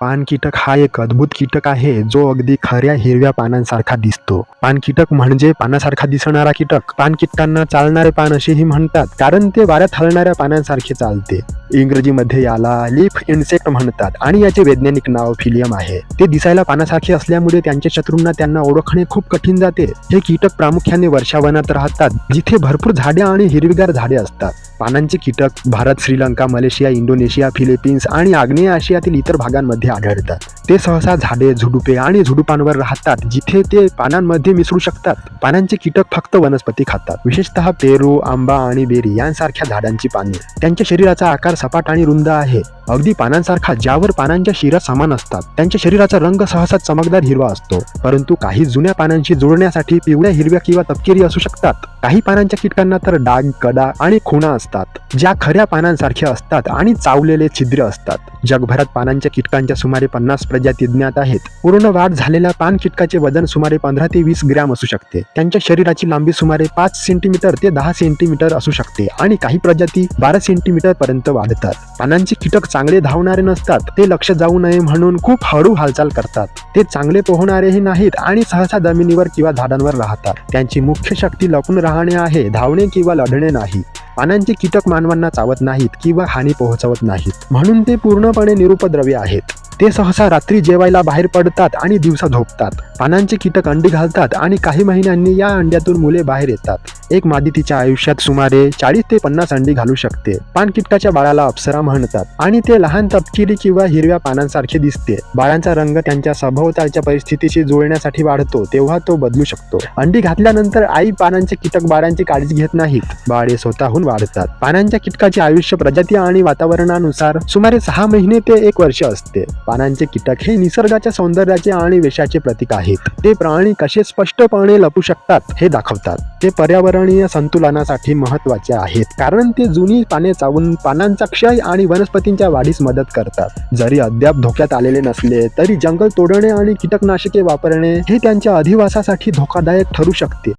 पान कीटक हा एक अद्भुत कीटक आहे जो अगदी खऱ्या हिरव्या पानांसारखा दिसतो. पान कीटक म्हणजे पानासारखा दिसणारा कीटक. पान कीटकांना चालणारे पान असेही म्हणतात कारण ते वाऱ्यात हलणाऱ्या पानांसारखे चालते. इंग्रजीमध्ये याला लीफ इन्सेक्ट म्हणतात आणि याचे वैज्ञानिक नाव फिलियम आहे. ते दिसायला पानासारखे असल्यामुळे त्यांच्या शत्रूंना त्यांना ओळखणे खूप कठीण जाते. हे कीटक प्रामुख्याने वर्षावनात राहतात जिथे भरपूर झाडे आणि हिरवीगार झाडे असतात. पानांचे कीटक Bharat Sri Lanka Malaysia Indonesia Philippines आणि आग्नेय आशियातील इतर भागांमध्ये आढळतात ते सहसा झाडे झुडुपे आणि झुडुपांवर राहतात जिथे ते पानांमध्ये मिसळू शकतात. पानांचे कीटक फक्त वनस्पती खातात. विशेषतः पेरू आंबा आणि बेरी यांसारख्या झाडांची पाने. त्यांच्या शरीराचा आकार सपाट आणि रुंद आहे. अगदी पानांसारखा ज्यावर पानांच्या शिरा समान असतात त्यांच्या शरीराचा रंग सहसा चमकदार हिरवा असतो. परंतु काही जुन्या पानांशी जुळण्यासाठी पिवळ्या हिरव्या किंवा तपकिरी असू शकतात. काही पानांच्या कीटकांना तर डाग कडा आणि खुणा असतात ज्या खऱ्या पानांसारख्या असतात आणि चावलेले छिद्र असतात. जगभरात पानांच्या कीटकांच्या सुमारे पन्नास प्रजाती ज्ञात आहेत. पूर्ण वाढ झालेल्या पान कीटकाचे वजन सुमारे पंधरा ते वीस ग्रॅम असू शकते. त्यांच्या शरीराची लांबी सुमारे पाच सेंटीमीटर ते दहा सेंटीमीटर असू शकते आणि काही प्रजाती बारा सेंटीमीटर पर्यंत वाढतात. पानांचे कीटक चांगले धावणारे नसतात. ते लक्ष जाऊ नये म्हणून खूप हळू हालचाल करतात. ते चांगले पोहणारेही नाहीत आणि सहसा जमिनीवर किंवा झाडांवर राहतात. त्यांची मुख्य शक्ती लपून राहणे आहे धावणे किंवा लढणे नाही. पानांचे कीटक मानवांना चावत नाहीत किंवा हानी पोहोचवत नाहीत. म्हणून ते पूर्णपणे निरुपद्रव्य आहेत. ते सहसा रात्री जेवायला बाहेर पडतात आणि दिवसा झोपतात. पानांचे कीटक अंडी घालतात आणि काही महिन्यांनी या अंड्यातून मुले बाहेर येतात. एक मादी तिच्या आयुष्यात सुमारे चाळीस ते पन्नास अंडी घालू शकते. पान कीटकाच्या बाळाला अप्सरा म्हणतात. आणि ते लहान तपकिरी किंवा हिरव्या पानांसारखे दिसते. बाळांचा रंग त्यांच्या सभोवतालच्या परिस्थितीशी जुळण्यासाठी वाढतो तेव्हा तो बदलू शकतो. अंडी घातल्यानंतर आई पानांचे कीटक बाळांची काळजी घेत नाहीत. बाळे स्वतःहून वाढतात. पानांच्या कीटकाचे आयुष्य प्रजाती आणि वातावरणानुसार सुमारे सहा महिने ते एक वर्ष असते. पानांचे कीटक हे निसर्गाच्या सौंदर्याचे आणि वेशाचे प्रतीक आहेत. ते प्राणी कसे स्पष्टपणे लपू शकतात हे दाखवतात. ते पर्यावरणीय संतुलनासाठी महत्त्वाचे आहेत. कारण ते जुनी पाने चावून पानांचा क्षय आणि वनस्पतींच्या वाढीस मदत करतात. जरी अद्याप धोक्यात आलेले नसले तरी जंगल तोडणे आणि कीटकनाशके वापरणे हे त्यांच्या अधिवासासाठी धोकादायक ठरू शकते.